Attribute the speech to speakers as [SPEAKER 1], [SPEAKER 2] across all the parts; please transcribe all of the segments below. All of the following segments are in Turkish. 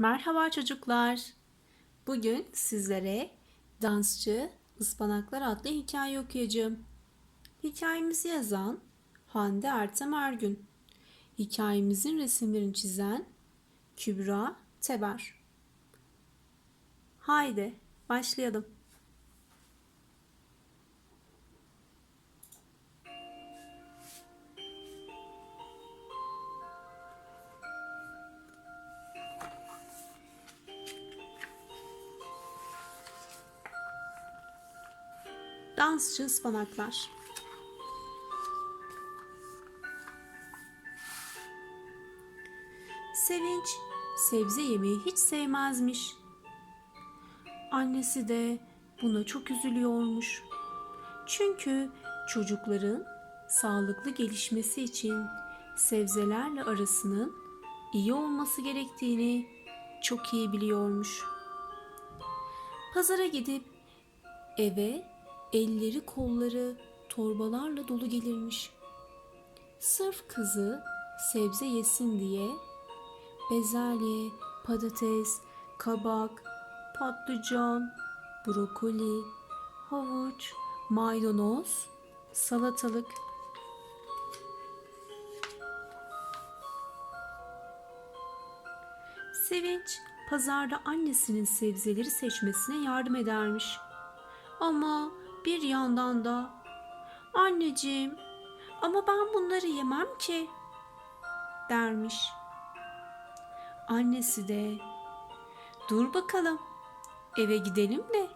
[SPEAKER 1] Merhaba çocuklar. Bugün sizlere Dansçı Ispanaklar adlı hikaye okuyacağım. Hikayemizi yazan Hande Ertem Ergün. Hikayemizin resimlerini çizen Kübra Teber. Haydi başlayalım. Dansçı ıspanaklar. Sevinç sebze yemeyi hiç sevmezmiş. Annesi de buna çok üzülüyormuş. Çünkü çocukların sağlıklı gelişmesi için sebzelerle arasının iyi olması gerektiğini çok iyi biliyormuş. Pazara gidip eve elleri kolları torbalarla dolu gelirmiş. Sırf kızı sebze yesin diye bezelye, patates, kabak, patlıcan, brokoli, havuç, maydanoz, salatalık. Sevinç pazarda annesinin sebzeleri seçmesine yardım edermiş. Ama bir yandan da anneciğim ama ben bunları yemem ki dermiş. Annesi de dur bakalım eve gidelim de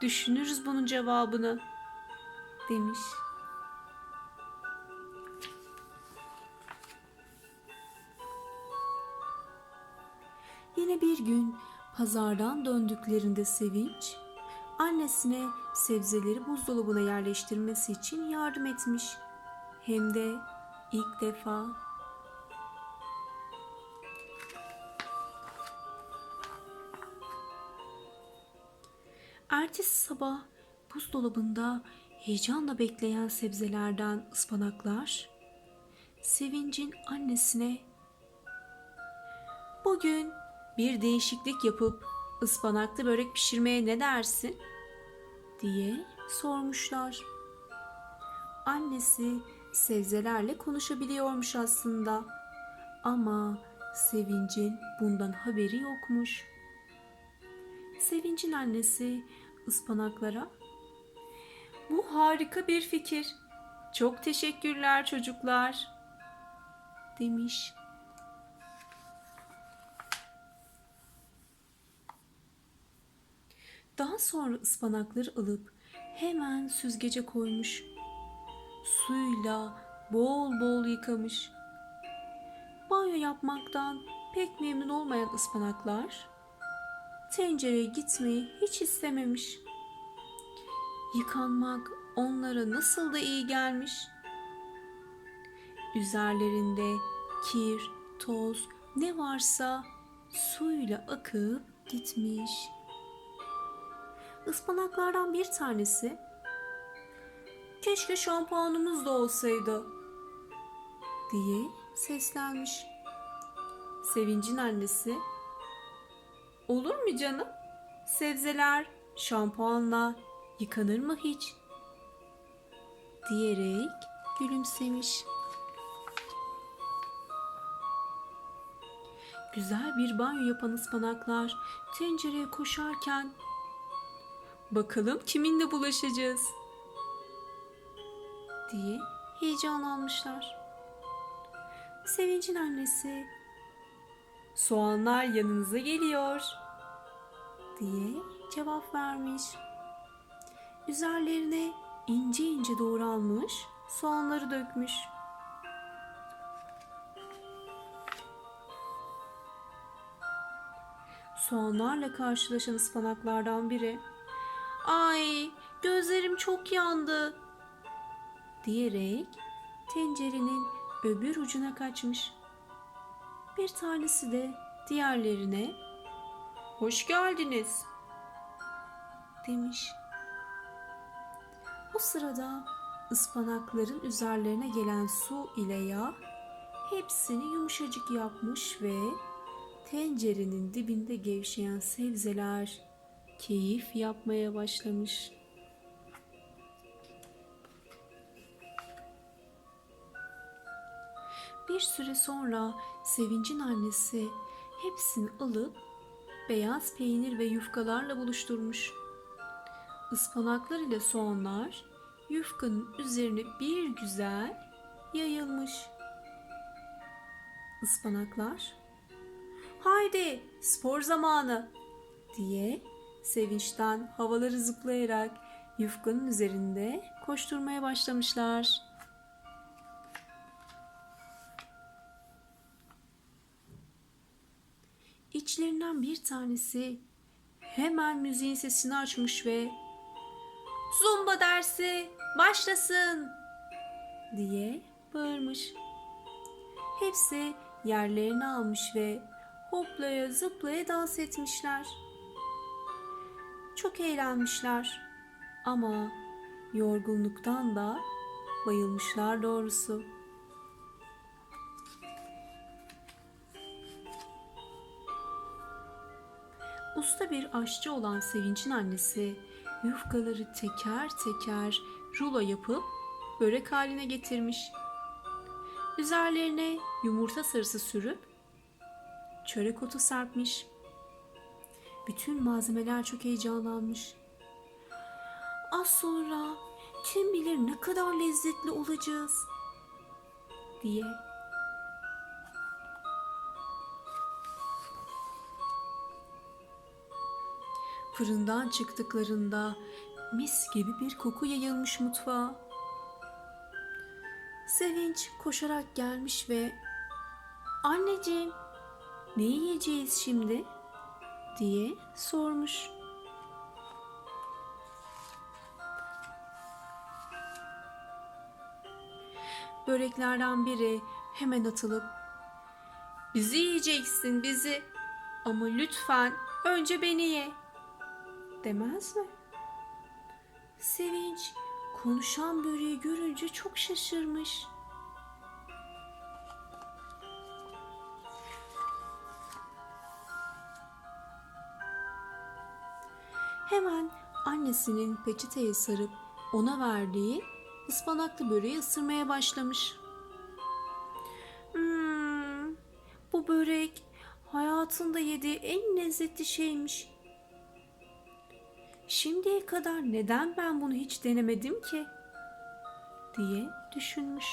[SPEAKER 1] düşünürüz bunun cevabını demiş. Yine bir gün pazardan döndüklerinde Sevinç annesine sebzeleri buzdolabına yerleştirmesi için yardım etmiş. Hem de ilk defa. Ertesi sabah buzdolabında heyecanla bekleyen sebzelerden ıspanaklar, Sevinç'in annesine "Bugün bir değişiklik yapıp ıspanaklı börek pişirmeye ne dersin?" diye sormuşlar. Annesi sebzelerle konuşabiliyormuş aslında. Ama Sevinç'in bundan haberi yokmuş. Sevinç'in annesi ıspanaklara "Bu harika bir fikir. Çok teşekkürler çocuklar." demiş. Daha sonra ıspanakları alıp hemen süzgece koymuş. Suyla bol bol yıkamış. Banyo yapmaktan pek memnun olmayan ıspanaklar tencereye gitmeyi hiç istememiş. Yıkanmak onlara nasıl da iyi gelmiş. Üzerlerinde kir, toz ne varsa suyla akıp gitmiş. Ispanaklardan bir tanesi keşke şampuanımız da olsaydı diye seslenmiş. Sevincin annesi olur mu canım? Sebzeler şampuanla yıkanır mı hiç? diyerek gülümsemiş. Güzel bir banyo yapan ıspanaklar tencereye koşarken Bakalım kiminle bulaşacağız? diye heyecanlanmışlar. Sevinç'in annesi soğanlar yanınıza geliyor diye cevap vermiş. Üzerlerine ince ince doğranmış soğanları dökmüş. Soğanlarla karşılaşan ıspanaklardan biri Ay gözlerim çok yandı diyerek tencerenin öbür ucuna kaçmış. Bir tanesi de diğerlerine hoş geldiniz demiş. O sırada ıspanakların üzerlerine gelen su ile yağ hepsini yumuşacık yapmış ve tencerenin dibinde gevşeyen sebzeler keyif yapmaya başlamış. Bir süre sonra Sevinç'in annesi hepsini alıp beyaz peynir ve yufkalarla buluşturmuş. Ispanaklar ile soğanlar yufkanın üzerine bir güzel yayılmış. Ispanaklar, haydi spor zamanı diye sevinçten havaları zıplayarak yufkanın üzerinde koşturmaya başlamışlar. İçlerinden bir tanesi hemen müziğin sesini açmış ve Zumba dersi başlasın diye bağırmış. Hepsi yerlerini almış ve hoplaya zıplaya dans etmişler. Çok eğlenmişler ama yorgunluktan da bayılmışlar doğrusu. Usta bir aşçı olan Sevinç'in annesi yufkaları teker teker rulo yapıp börek haline getirmiş. Üzerlerine yumurta sarısı sürüp çörek otu serpmiş. Bütün malzemeler çok heyecanlanmış. Az sonra kim bilir ne kadar lezzetli olacağız diye. Fırından çıktıklarında mis gibi bir koku yayılmış mutfağa. Sevinç koşarak gelmiş ve "Anneciğim, ne yiyeceğiz şimdi?" Diye sormuş. Böreklerden biri hemen atılıp "Bizi yiyeceksin, bizi. Ama lütfen önce beni ye." demez mi? Sevinç konuşan böreği görünce çok şaşırmış. Annesinin peçeteye sarıp ona verdiği ıspanaklı böreği ısırmaya başlamış. Hmm, bu börek hayatında yediği en lezzetli şeymiş. Şimdiye kadar neden ben bunu hiç denemedim ki? diye düşünmüş.